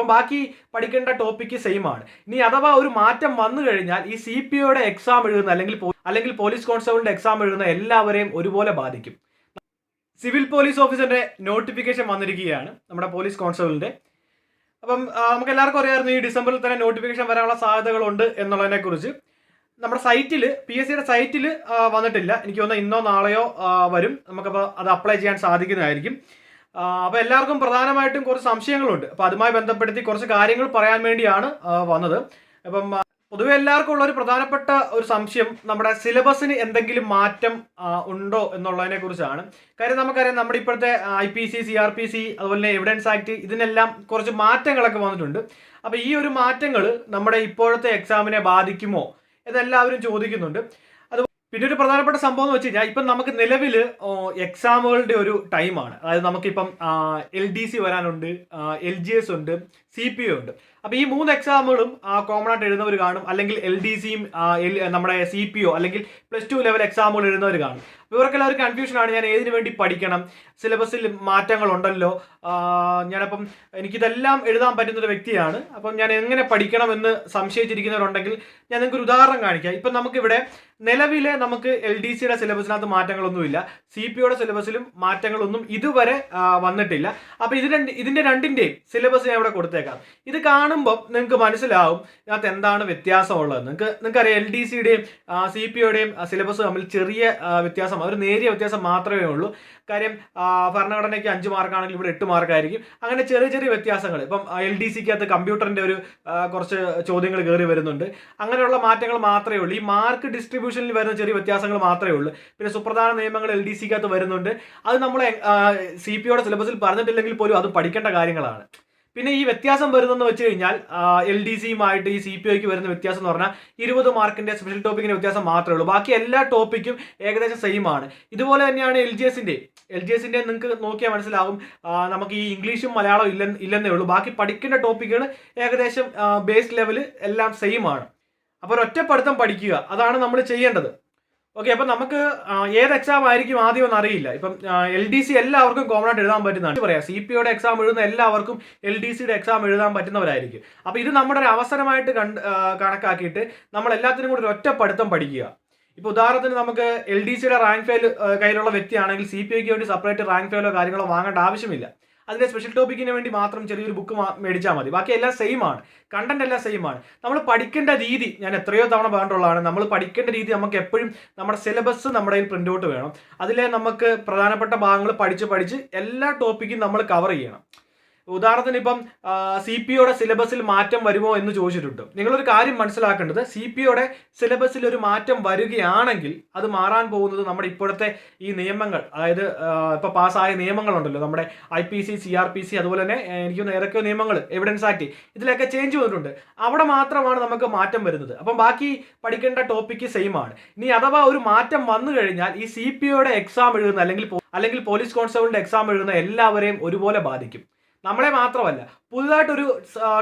അപ്പം ബാക്കി പഠിക്കേണ്ട ടോപ്പിക്ക് സെയിം ആണ്. ഇനി അഥവാ ഒരു മാറ്റം വന്നു കഴിഞ്ഞാൽ ഈ സി പി ഒയുടെ എക്സാം എഴുതുന്ന അല്ലെങ്കിൽ അല്ലെങ്കിൽ പോലീസ് കോൺസ്റ്റബിളിന്റെ എക്സാം എഴുതുന്ന എല്ലാവരെയും ഒരുപോലെ ബാധിക്കും. സിവിൽ പോലീസ് ഓഫീസറിന്റെ നോട്ടിഫിക്കേഷൻ വന്നിരിക്കുകയാണ് നമ്മുടെ പോലീസ് കോൺസ്റ്റബിളിന്റെ അപ്പം നമുക്ക് എല്ലാവർക്കും അറിയാമായിരുന്നു ഈ ഡിസംബറിൽ തന്നെ നോട്ടിഫിക്കേഷൻ വരാനുള്ള സാധ്യതകളുണ്ട് എന്നുള്ളതിനെ കുറിച്ച് നമ്മുടെ സൈറ്റിൽ പി എസ് സിയുടെ സൈറ്റിൽ വന്നിട്ടില്ല. എനിക്ക് തോന്നുന്നു ഇന്നോ നാളെയോ വരും. നമുക്കപ്പോൾ അത് അപ്ലൈ ചെയ്യാൻ സാധിക്കുന്നതായിരിക്കും. അപ്പോൾ എല്ലാവർക്കും പ്രധാനമായിട്ടും കുറച്ച് സംശയങ്ങളുണ്ട്. അപ്പോൾ അതുമായി ബന്ധപ്പെടുത്തി കുറച്ച് കാര്യങ്ങൾ പറയാൻ വേണ്ടിയാണ് വന്നത്. അപ്പം പൊതുവെ എല്ലാവർക്കും ഉള്ള ഒരു പ്രധാനപ്പെട്ട ഒരു സംശയം നമ്മുടെ സിലബസിന് എന്തെങ്കിലും മാറ്റം ഉണ്ടോ എന്നുള്ളതിനെ കുറിച്ചാണ്. കാര്യം നമുക്കറിയാം നമ്മുടെ ഇപ്പോഴത്തെ I P C C R P C അതുപോലെ എവിഡൻസ് ആക്ട് ഇതിനെല്ലാം കുറച്ച് മാറ്റങ്ങളൊക്കെ വന്നിട്ടുണ്ട്. അപ്പോൾ ഈ ഒരു മാറ്റങ്ങൾ നമ്മുടെ ഇപ്പോഴത്തെ എക്സാമിനെ ബാധിക്കുമോ? എന്നെല്ലാവരും ചോദിക്കുന്നുണ്ട്. പിന്നെ ഒരു പ്രധാനപ്പെട്ട സംഭവം എന്ന് വെച്ച് കഴിഞ്ഞാൽ ഇപ്പം നമുക്ക് നിലവിൽ എക്സാമുകളുടെ ഒരു ടൈമാണ് അതായത് നമുക്കിപ്പം എൽ ഡി സി വരാനുണ്ട് എൽ ജി എസ് ഉണ്ട് സി പി യു ഉണ്ട്. അപ്പോൾ ഈ മൂന്ന് എക്സാമുകളും കോമൺ ആയിട്ട് എഴുതുന്നവർ കാണും. അല്ലെങ്കിൽ എൽ ഡി സിയും നമ്മുടെ സി പി ഒ അല്ലെങ്കിൽ പ്ലസ് ടു ലെവൽ എക്സാമുകൾ എഴുതുന്നവർ കാണും. ഇവർക്കെല്ലാം ഒരു കൺഫ്യൂഷനാണ് ഞാൻ ഏതിനു വേണ്ടി പഠിക്കണം? സിലബസിൽ മാറ്റങ്ങളുണ്ടല്ലോ. ഞാനപ്പം എനിക്കിതെല്ലാം എഴുതാൻ പറ്റുന്ന ഒരു വ്യക്തിയാണ്. അപ്പം ഞാൻ എങ്ങനെ പഠിക്കണം പഠിക്കണമെന്ന് സംശയിച്ചിരിക്കുന്നവരുണ്ടെങ്കിൽ ഞാൻ നിങ്ങൾക്ക് ഒരു ഉദാഹരണം കാണിക്കാം. ഇപ്പം നമുക്കിവിടെ നിലവിലെ നമുക്ക് എൽ ഡി സിയുടെ സിലബസിനകത്ത് മാറ്റങ്ങളൊന്നുമില്ല. സി പി ഒയുടെ സിലബസിലും മാറ്റങ്ങളൊന്നും ഇതുവരെ വന്നിട്ടില്ല. അപ്പോൾ ഇത് രണ്ട് ഇതിന്റെ രണ്ടിന്റെയും സിലബസ് ഞാൻ ഇവിടെ കൊടുത്തേക്കാം ഇത് കാണുമ്പോൾ നിങ്ങൾക്ക് മനസ്സിലാവും ഇതിനകത്ത് എന്താണ് വ്യത്യാസമുള്ളത്. നിങ്ങൾക്ക് നിങ്ങൾക്കറിയാം എൽ ഡി സിയുടെയും സി പി യുടെയും സിലബസ് തമ്മിൽ ചെറിയ വ്യത്യാസം ഒരു നേരിയ വ്യത്യാസം മാത്രമേ ഉള്ളൂ. കാര്യം ഭരണഘടനയ്ക്ക് അഞ്ച് മാർക്കാണെങ്കിൽ ഇവിടെ എട്ട് മാർക്കായിരിക്കും. അങ്ങനെ ചെറിയ ചെറിയ വ്യത്യാസങ്ങൾ. ഇപ്പം എൽ ഡി സിക്കകത്ത് കമ്പ്യൂട്ടറിന്റെ ഒരു കുറച്ച് ചോദ്യങ്ങൾ കയറി വരുന്നുണ്ട്. അങ്ങനെയുള്ള മാറ്റങ്ങൾ മാത്രമേ ഉള്ളൂ. ഈ മാർക്ക് ഡിസ്ട്രിബ്യൂഷനിൽ വരുന്ന ചെറിയ വ്യത്യാസങ്ങൾ മാത്രമേ ഉള്ളൂ. പിന്നെ സുപ്രധാന നിയമങ്ങൾ എൽ ഡി സിക്കകത്ത് വരുന്നുണ്ട്. അത് നമ്മൾ സി പിയുടെ സിലബസിൽ പറഞ്ഞിട്ടില്ലെങ്കിൽ പോലും അത് പഠിക്കേണ്ട കാര്യങ്ങളാണ്. പിന്നെ ഈ വ്യത്യാസം വരുന്നതെന്ന് വെച്ച് കഴിഞ്ഞാൽ എൽ ഡി സിയുമായിട്ട് ഈ സി പി ഐക്ക് വരുന്ന വ്യത്യാസം എന്ന് പറഞ്ഞാൽ ഇരുപത് മാർക്കിന്റെ സ്പെഷ്യൽ ടോപ്പിക്കിന്റെ വ്യത്യാസം മാത്രമേ ഉള്ളൂ. ബാക്കി എല്ലാ ടോപ്പിക്കും ഏകദേശം സെയിം ആണ്. ഇതുപോലെ തന്നെയാണ് എൽ ജി എസിന്റെ എൽ ജി എസിന്റെ നിങ്ങൾക്ക് നോക്കിയാൽ മനസ്സിലാവും നമുക്ക് ഈ ഇംഗ്ലീഷും മലയാളവും ഇല്ല ഇല്ലെന്നേ ഉള്ളൂ. ബാക്കി പഠിക്കേണ്ട ടോപ്പിക്കുകൾ ഏകദേശം ബേസ് ലെവൽ എല്ലാം സെയിം ആണ്. അപ്പോൾ ഒരൊറ്റപ്പെടുത്തം പഠിക്കുക. അതാണ് നമ്മൾ ചെയ്യേണ്ടത്. ഓക്കെ അപ്പം നമുക്ക് ഏത് എക്സാം ആയിരിക്കും ആദ്യം എന്ന് അറിയില്ല. ഇപ്പം എൽ ഡി സി എല്ലാവർക്കും കോമൺ ആയിട്ട് എഴുതാൻ പറ്റുന്നതാണ്. പറയാം? സി പി യുടെ എക്സാം എഴുതുന്ന എല്ലാവർക്കും എൽ ഡി സിയുടെ എക്സാം എഴുതാൻ പറ്റുന്നവരായിരിക്കും. അപ്പോൾ ഇത് നമ്മുടെ ഒരു അവസരമായിട്ട് കണ്ട് കണക്കാക്കിയിട്ട് നമ്മൾ എല്ലാത്തിനും കൂടി ഒരു ഒറ്റപ്പെടുത്തം പഠിക്കുക. ഇപ്പോൾ ഉദാഹരണത്തിന് നമുക്ക് എൽ ഡി സിയുടെ റാങ്ക് ഫയൽ കയ്യിലുള്ള വ്യക്തിയാണെങ്കിൽ സി പി ഐക്ക് വേണ്ടി സെപ്പറേറ്റ് റാങ്ക് ഫയലോ കാര്യങ്ങളോ വാങ്ങേണ്ട ആവശ്യമില്ല. അതിന്റെ സ്പെഷ്യൽ ടോപ്പിക്കിന് വേണ്ടി മാത്രം ചെറിയൊരു ബുക്ക് മേടിച്ചാൽ മതി. ബാക്കി എല്ലാം സെയിം ആണ്. കണ്ടന്റ് എല്ലാം സെയിം ആണ്. നമ്മൾ പഠിക്കേണ്ട രീതി ഞാൻ എത്രയോ തവണ പറഞ്ഞിട്ടുള്ളതാണ്. നമ്മൾ പഠിക്കേണ്ട രീതി നമുക്ക് എപ്പോഴും നമ്മുടെ സിലബസ് നമ്മുടെ കയ്യിൽ പ്രിന്റ് ഔട്ട് വേണം. അതിലെ നമുക്ക് പ്രധാനപ്പെട്ട ഭാഗങ്ങൾ പഠിച്ച് പഠിച്ച് എല്ലാ ടോപ്പിക്കും നമ്മൾ കവർ ചെയ്യണം. ഉദാഹരണത്തിന് ഇപ്പം സി പി ഒയുടെ സിലബസിൽ മാറ്റം വരുമോ എന്ന് ചോദിച്ചിട്ടുണ്ട്. നിങ്ങളൊരു കാര്യം മനസ്സിലാക്കേണ്ടത് സി പി ഒയുടെ സിലബസിൽ ഒരു മാറ്റം വരികയാണെങ്കിൽ അത് മാറാൻ പോകുന്നത് നമ്മുടെ ഇപ്പോഴത്തെ ഈ നിയമങ്ങൾ അതായത് ഇപ്പോൾ പാസ്സായ നിയമങ്ങളുണ്ടല്ലോ നമ്മുടെ I P C C R P C അതുപോലെ തന്നെ എനിക്ക് ഏതൊക്കെയോ നിയമങ്ങൾ എവിഡൻസ് ആക്ട് ഇതിലൊക്കെ ചേഞ്ച് വന്നിട്ടുണ്ട്. അവിടെ മാത്രമാണ് നമുക്ക് മാറ്റം വരുന്നത്. അപ്പം ബാക്കി പഠിക്കേണ്ട ടോപ്പിക്ക് സെയിം ആണ്. ഇനി അഥവാ ഒരു മാറ്റം വന്നു കഴിഞ്ഞാൽ ഈ സി പി ഒയുടെ എക്സാം എഴുതുന്ന അല്ലെങ്കിൽ അല്ലെങ്കിൽ പോലീസ് കോൺസ്റ്റബിളിന്റെ എക്സാം എഴുതുന്ന എല്ലാവരെയും ഒരുപോലെ ബാധിക്കും. നമ്മളെ മാത്രമല്ല പുതുതായിട്ടൊരു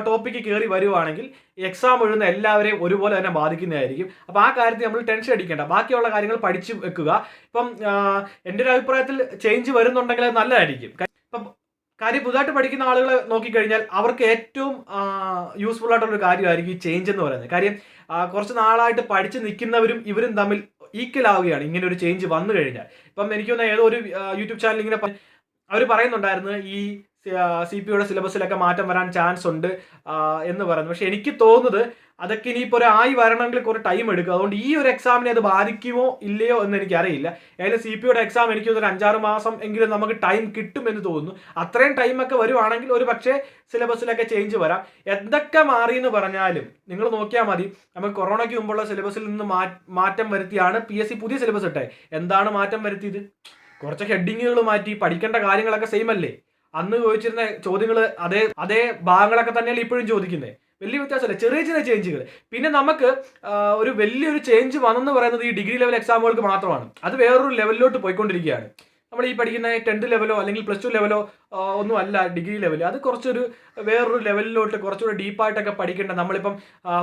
ടോപ്പിക്ക് കയറി വരുവാണെങ്കിൽ എക്സാം എഴുതുന്ന എല്ലാവരെയും ഒരുപോലെ തന്നെ ബാധിക്കുന്നതായിരിക്കും. അപ്പോൾ ആ കാര്യത്തിൽ നമ്മൾ ടെൻഷൻ അടിക്കേണ്ട. ബാക്കിയുള്ള കാര്യങ്ങൾ പഠിച്ചു വെക്കുക. ഇപ്പം എന്റെ ഒരു അഭിപ്രായത്തിൽ ചേഞ്ച് വരുന്നുണ്ടെങ്കിൽ അത് നല്ലതായിരിക്കും. ഇപ്പം കാര്യം പുതുതായിട്ട് പഠിക്കുന്ന ആളുകളെ നോക്കിക്കഴിഞ്ഞാൽ അവർക്ക് ഏറ്റവും യൂസ്ഫുൾ ആയിട്ടുള്ള കാര്യമായിരിക്കും ഈ ചേഞ്ച് എന്ന് പറയുന്നത്. കാര്യം കുറച്ച് നാളായിട്ട് പഠിച്ച് നിൽക്കുന്നവരും ഇവരും തമ്മിൽ ഈക്വൽ ആവുകയാണ് ഇങ്ങനെ ഒരു ചേഞ്ച് വന്നു കഴിഞ്ഞാൽ. ഇപ്പം എനിക്ക് തോന്നുന്ന ഏതോ ഒരു യൂട്യൂബ് ചാനൽ ഇങ്ങനെ അവർ പറയുന്നുണ്ടായിരുന്നു ഈ സി പി യുടെ സിലബസിലൊക്കെ മാറ്റം വരാൻ ചാൻസ് ഉണ്ട് എന്ന് പറയുന്നു. പക്ഷെ എനിക്ക് തോന്നുന്നത് അതൊക്കെ ഇനിയിപ്പോൾ ഒരു ആയി വരണമെങ്കിൽ കുറേ ടൈം എടുക്കും. അതുകൊണ്ട് ഈ ഒരു എക്സാമിനെ അത് ബാധിക്കുമോ ഇല്ലയോ എന്ന് എനിക്കറിയില്ല. ഏതായാലും സി പി യുടെ എക്സാം എനിക്ക് ഒരു അഞ്ചാറ് മാസം എങ്കിലും നമുക്ക് ടൈം കിട്ടും എന്ന് തോന്നുന്നു. അത്രയും ടൈമൊക്കെ വരുവാണെങ്കിൽ ഒരു പക്ഷേ സിലബസിലൊക്കെ ചേഞ്ച് വരാം. എന്തൊക്കെ മാറി എന്ന് പറഞ്ഞാലും നിങ്ങൾ നോക്കിയാൽ മതി. നമ്മൾ കൊറോണയ്ക്ക് മുമ്പുള്ള സിലബസിൽ നിന്ന് മാറ്റം വരുത്തിയാണ് പി എസ് സി പുതിയ സിലബസ് ഇട്ടെ എന്താണ് മാറ്റം വരുത്തിയത്? കുറച്ച് ഹെഡിങ്ങുകൾ മാറ്റി പഠിക്കേണ്ട കാര്യങ്ങളൊക്കെ സെയിം അല്ലേ? അന്ന് ചോദിച്ചിരുന്ന ചോദ്യങ്ങൾ അതേ അതേ ഭാഗങ്ങളൊക്കെ തന്നെയാണ് ഇപ്പോഴും ചോദിക്കുന്നത് വലിയ വ്യത്യാസമല്ല ചെറിയ ചെറിയ ചേഞ്ചുകൾ പിന്നെ നമുക്ക് ഒരു വലിയൊരു ചേഞ്ച് വന്നെന്ന് പറയുന്നത് ഈ ഡിഗ്രി ലെവൽ എക്സാമുകൾക്ക് മാത്രമാണ്. അത് വേറൊരു ലെവലിലോട്ട് പോയിക്കൊണ്ടിരിക്കുകയാണ്. നമ്മൾ ഈ പഠിക്കുന്ന ടെൻത്ത് ലെവലോ അല്ലെങ്കിൽ പ്ലസ് ടു ലെവലോ ഒന്നും അല്ല ഡിഗ്രി ലെവൽ അത് കുറച്ചൊരു വേറൊരു ലെവലിലോട്ട് കുറച്ചുകൂടി ഡീപ്പായിട്ടൊക്കെ പഠിക്കേണ്ട. നമ്മളിപ്പം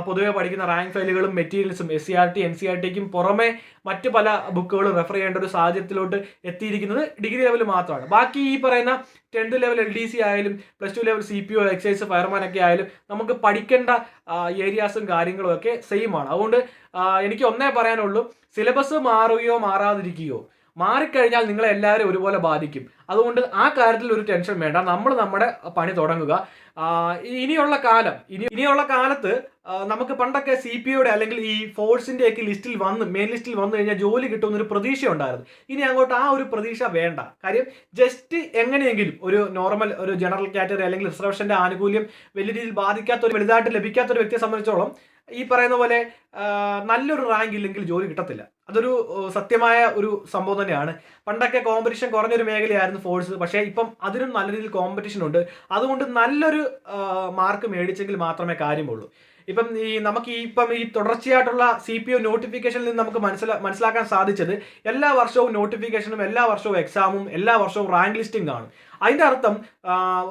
പൊതുവേ പഠിക്കുന്ന റാങ്ക് ഫയലുകളും മെറ്റീരിയൽസും S C R T N C R ടിക്കും പുറമെ മറ്റ് പല ബുക്കുകളും റെഫർ ചെയ്യേണ്ട ഒരു സാഹചര്യത്തിലോട്ട് എത്തിയിരിക്കുന്നത് ഡിഗ്രി ലെവൽ മാത്രമാണ്. ബാക്കി ഈ പറയുന്ന tenth level L D C ആയാലും plus two level C P O excise fireman ഒക്കെ ആയാലും നമുക്ക് പഠിക്കേണ്ട ഏരിയാസും കാര്യങ്ങളും ഒക്കെ സെയിം ആണ്. അതുകൊണ്ട് എനിക്ക് ഒന്നേ പറയാനുള്ളൂ സിലബസ് മാറുകയോ മാറാതിരിക്കുകയോ മാറിക്കഴിഞ്ഞാൽ നിങ്ങളെ എല്ലാവരും ഒരുപോലെ ബാധിക്കും. അതുകൊണ്ട് ആ കാര്യത്തിൽ ഒരു ടെൻഷൻ വേണ്ട. നമ്മൾ നമ്മുടെ പണി തുടങ്ങുക. ഇനിയുള്ള കാലം ഇനി ഇനിയുള്ള കാലത്ത് നമുക്ക് പണ്ടൊക്കെ സി പി യുടെ അല്ലെങ്കിൽ ഈ ഫോഴ്സിന്റെ ഒക്കെ ലിസ്റ്റിൽ വന്ന് മെയിൻ ലിസ്റ്റിൽ വന്നു കഴിഞ്ഞാൽ ജോലി കിട്ടുമെന്നൊരു പ്രതീക്ഷ ഉണ്ടായിരുന്നു ഇനി അങ്ങോട്ട് ആ ഒരു പ്രതീക്ഷ വേണ്ട. കാര്യം ജസ്റ്റ് എങ്ങനെയെങ്കിലും ഒരു നോർമൽ ഒരു ജനറൽ കാറ്റഗറി അല്ലെങ്കിൽ റിസർവേഷന്റെ ആനുകൂല്യം വലിയ രീതിയിൽ ബാധിക്കാത്ത ഒരു വലുതായിട്ട് ലഭിക്കാത്ത ഒരു വ്യക്തിയെ സംബന്ധിച്ചോളം ഈ പറയുന്ന പോലെ നല്ലൊരു റാങ്ക് ഇല്ലെങ്കിൽ ജോലി കിട്ടത്തില്ല. അതൊരു സത്യമായ ഒരു സംഭവം തന്നെയാണ്. പണ്ടൊക്കെ കോമ്പറ്റീഷൻ കുറഞ്ഞൊരു മേഖലയായിരുന്നു ഫോഴ്സ് പക്ഷേ ഇപ്പം അതിനും നല്ല രീതിയിൽ കോമ്പറ്റീഷൻ ഉണ്ട്. അതുകൊണ്ട് നല്ലൊരു മാർക്ക് മേടിച്ചെങ്കിൽ മാത്രമേ കാര്യമുള്ളൂ. ഇപ്പം ഈ നമുക്ക് ഈ ഇപ്പം ഈ തുടർച്ചയായിട്ടുള്ള സി പി ഒ നോട്ടിഫിക്കേഷനിൽ നിന്ന് നമുക്ക് മനസ്സിലാ മനസ്സിലാക്കാൻ സാധിച്ചത് എല്ലാ വർഷവും നോട്ടിഫിക്കേഷനും എല്ലാ വർഷവും എക്സാമും എല്ലാ വർഷവും റാങ്ക് ലിസ്റ്റിംഗ് ആണ്. അതിന്റെ അർത്ഥം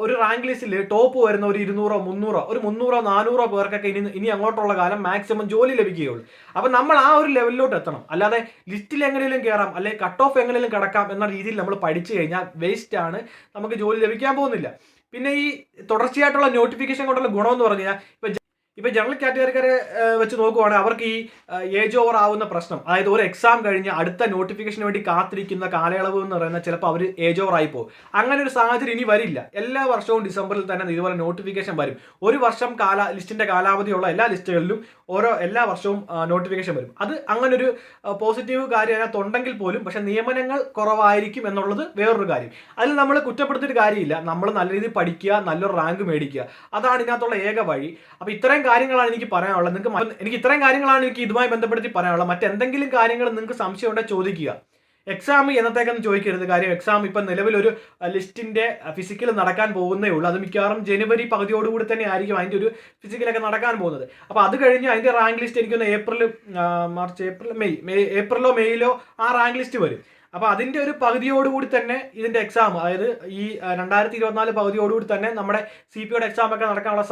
ഒരു റാങ്ക് ലിസ്റ്റിൽ ടോപ്പ് വരുന്ന ഒരു ഇരുന്നൂറോ മുന്നൂറോ ഒരു മുന്നൂറോ നാനൂറോ പേർക്കൊക്കെ ഇനി ഇനി അങ്ങോട്ടുള്ള കാലം മാക്സിമം ജോലി ലഭിക്കുകയുള്ളൂ. അപ്പം നമ്മൾ ആ ഒരു ലെവലിലോട്ട് എത്തണം. അല്ലാതെ ലിസ്റ്റിൽ എങ്ങനെയും കയറാം അല്ലെങ്കിൽ കട്ട് ഓഫ് എങ്ങനെയും കിടക്കാം എന്ന രീതിയിൽ നമ്മൾ പഠിച്ചു കഴിഞ്ഞാൽ വേസ്റ്റ് ആണ്. നമുക്ക് ജോലി ലഭിക്കാൻ പോകുന്നില്ല. പിന്നെ ഈ തുടർച്ചയായിട്ടുള്ള നോട്ടിഫിക്കേഷൻ കൊണ്ടുള്ള ഗുണമെന്ന് പറഞ്ഞു കഴിഞ്ഞാൽ ഇപ്പൊ ഇപ്പൊ ജനറൽ കാറ്റഗറിക്കാരെ വെച്ച് നോക്കുവാണെങ്കിൽ അവർക്ക് ഈ ഏജ് ഓവർ ആവുന്ന പ്രശ്നം അതായത് ഒരു എക്സാം കഴിഞ്ഞ് അടുത്ത നോട്ടിഫിക്കേഷന് വേണ്ടി കാത്തിരിക്കുന്ന കാലയളവ് എന്ന് പറയുന്നത് ചിലപ്പോൾ അവർ ഏജ് ഓവർ ആയി പോകും. അങ്ങനെ ഒരു സാഹചര്യം ഇനി വരില്ല. എല്ലാ വർഷവും ഡിസംബറിൽ തന്നെ ഇതുപോലെ നോട്ടിഫിക്കേഷൻ വരും. ഒരു വർഷം കാല ലിസ്റ്റിന്റെ കാലാവധിയുള്ള എല്ലാ ലിസ്റ്റുകളിലും ഓരോ എല്ലാ വർഷവും നോട്ടിഫിക്കേഷൻ വരും. അത് അങ്ങനെ ഒരു പോസിറ്റീവ് കാര്യം അതിനകത്തുണ്ടെങ്കിൽ പോലും പക്ഷെ നിയമനങ്ങൾ കുറവായിരിക്കും എന്നുള്ളത് വേറൊരു കാര്യം. അതിൽ നമ്മൾ കുറ്റപ്പെടുത്തിയിട്ട് കാര്യമില്ല. നമ്മൾ നല്ല രീതിയിൽ പഠിക്കുക നല്ലൊരു റാങ്ക് മേടിക്കുക. അതാണ് ഇതിനകത്തുള്ള ഏക വഴി. അപ്പൊ ഇത്രയും കാര്യങ്ങളാണ് എനിക്ക് പറയാനുള്ളത്. നിങ്ങൾക്ക് എനിക്ക് ഇത്രയും കാര്യങ്ങളാണ് എനിക്ക് ഇതുമായി ബന്ധപ്പെടുത്തി പറയാനുള്ളത്. മറ്റെന്തെങ്കിലും കാര്യങ്ങൾ നിങ്ങൾക്ക് സംശയം ഉണ്ടെങ്കിൽ ചോദിക്കുക. എക്സാം എന്നത്തേക്കൊന്നും ചോദിക്കരുത്. കാര്യം എക്സാം ഇപ്പം നിലവിലൊരു ലിസ്റ്റിന്റെ ഫിസിക്കൽ നടക്കാൻ പോകുന്നേ ഉള്ളൂ. അത് മിക്കവാറും ജനുവരി പകുതിയോടുകൂടി തന്നെ ആയിരിക്കും അതിന്റെ ഒരു ഫിസിക്കലൊക്കെ നടക്കാൻ പോകുന്നത്. അപ്പോൾ അത് കഴിഞ്ഞ് അതിന്റെ റാങ്ക് ലിസ്റ്റ് എനിക്കൊന്ന് April March April May May ഏപ്രിലോ മെയ്യിലോ ആ റാങ്ക് ലിസ്റ്റ് വരും. അപ്പോൾ അതിന്റെ ഒരു പകുതിയോടുകൂടി തന്നെ ഇതിന്റെ എക്സാം അതായത് ഈ രണ്ടായിരത്തി ഇരുപത്തിനാല് പകുതിയോടുകൂടി തന്നെ നമ്മുടെ സി പി യുടെ എക്സാം ഒക്കെ നടക്കാനുള്ള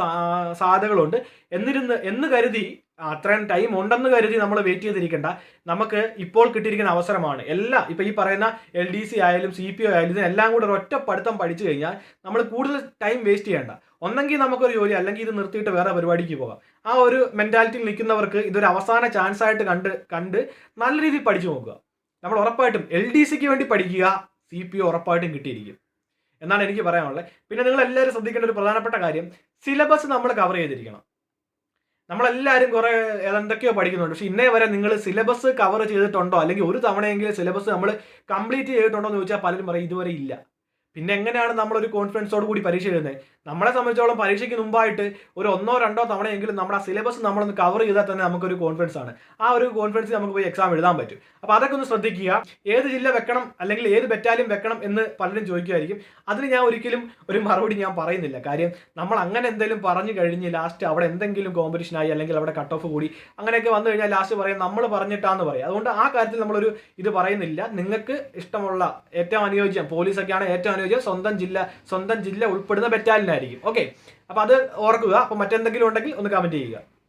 സാധ്യതകളുണ്ട്. എന്നിരുന്ന് എന്ന് കരുതി അത്രയും ടൈം ഉണ്ടെന്ന് കരുതി നമ്മൾ വെയിറ്റ് ചെയ്തിരിക്കേണ്ട. നമുക്ക് ഇപ്പോൾ കിട്ടിയിരിക്കുന്ന അവസരമാണ്. എല്ലാം ഇപ്പൊ ഈ പറയുന്ന എൽ ഡി സി ആയാലും സി പി ഒ ആയാലും ഇതിനെല്ലാം കൂടെ ഒറ്റ പഠിത്തം പഠിച്ചു കഴിഞ്ഞാൽ നമ്മൾ കൂടുതൽ ടൈം വേസ്റ്റ് ചെയ്യേണ്ട. ഒന്നെങ്കിൽ നമുക്കൊരു ജോലി അല്ലെങ്കിൽ ഇത് നിർത്തിയിട്ട് വേറെ പരിപാടിക്ക് പോകാം. ആ ഒരു മെന്റാലിറ്റിയിൽ നിൽക്കുന്നവർക്ക് ഇതൊരു അവസാന ചാൻസ് ആയിട്ട് കണ്ട് കണ്ട് നല്ല രീതിയിൽ പഠിച്ചു നോക്കുക. നമ്മൾ ഉറപ്പായിട്ടും എൽ ഡി സിക്ക് വേണ്ടി പഠിക്കുക സി പി ഉറപ്പായിട്ടും കിട്ടിയിരിക്കും. എന്നാണ് എനിക്ക് പറയാനുള്ളത്. പിന്നെ നിങ്ങൾ എല്ലാവരും ശ്രദ്ധിക്കേണ്ട ഒരു പ്രധാനപ്പെട്ട കാര്യം സിലബസ് നമ്മൾ കവർ ചെയ്തിരിക്കണം. നമ്മളെല്ലാവരും കുറെ എന്തൊക്കെയോ പഠിക്കുന്നുണ്ട്. പക്ഷെ ഇന്നേ വരെ നിങ്ങൾ സിലബസ് കവർ ചെയ്തിട്ടുണ്ടോ? അല്ലെങ്കിൽ ഒരു തവണയെങ്കിലും സിലബസ് നമ്മൾ കംപ്ലീറ്റ് ചെയ്തിട്ടുണ്ടോ എന്ന് ചോദിച്ചാൽ പലരും പറയും ഇതുവരെ ഇല്ല. പിന്നെ എങ്ങനെയാണ് നമ്മളൊരു കോൺഫിഡൻസോട് കൂടി പരീക്ഷ എഴുതുന്നത്? നമ്മളെ സംബന്ധിച്ചോളം പരീക്ഷയ്ക്ക് മുമ്പായിട്ട് ഒരു ഒന്നോ രണ്ടോ തവണയെങ്കിലും നമ്മുടെ ആ സിലബസ് നമ്മളൊന്ന് കവർ ചെയ്താൽ തന്നെ നമുക്കൊരു കോൺഫിഡൻസ് ആണ്. ആ ഒരു കോൺഫിഡൻസ് നമുക്ക് പോയി എക്സാം എഴുതാൻ പറ്റും. അപ്പോൾ അതൊക്കെ ഒന്ന് ശ്രദ്ധിക്കുക. ഏത് ജില്ല വെക്കണം അല്ലെങ്കിൽ ഏത് ബറ്റാലിയൻ വെക്കണം എന്ന് പലരും ചോദിക്കുമായിരിക്കും. അതിന് ഞാൻ ഒരിക്കലും ഒരു മറുപടി ഞാൻ പറയുന്നില്ല. കാര്യം നമ്മൾ അങ്ങനെ എന്തെങ്കിലും പറഞ്ഞു കഴിഞ്ഞ് ലാസ്റ്റ് അവിടെ എന്തെങ്കിലും കോമ്പറ്റീഷൻ ആയി അല്ലെങ്കിൽ അവിടെ കട്ട് ഓഫ് കൂടി അങ്ങനെയൊക്കെ വന്നു കഴിഞ്ഞാൽ ലാസ്റ്റ് പറയും നമ്മൾ പറഞ്ഞിട്ടാന്ന് പറയും. അതുകൊണ്ട് ആ കാര്യത്തിൽ നമ്മളൊരു ഇത് പറയുന്നില്ല. നിങ്ങൾക്ക് ഇഷ്ടമുള്ള ഏറ്റവും അനുയോജ്യം പോലീസൊക്കെയാണ് ഏറ്റവും അനുയോജ്യം. സ്വന്തം ജില്ല സ്വന്തം ജില്ല ഉൾപ്പെടുന്ന ബറ്റാലിയൻ ആയിരിക്കും. ഓക്കെ അപ്പോൾ അത് ഓർക്കുക. അപ്പോൾ മറ്റെന്തെങ്കിലും ഉണ്ടെങ്കിൽ ഒന്ന് കമന്റ് ചെയ്യുക.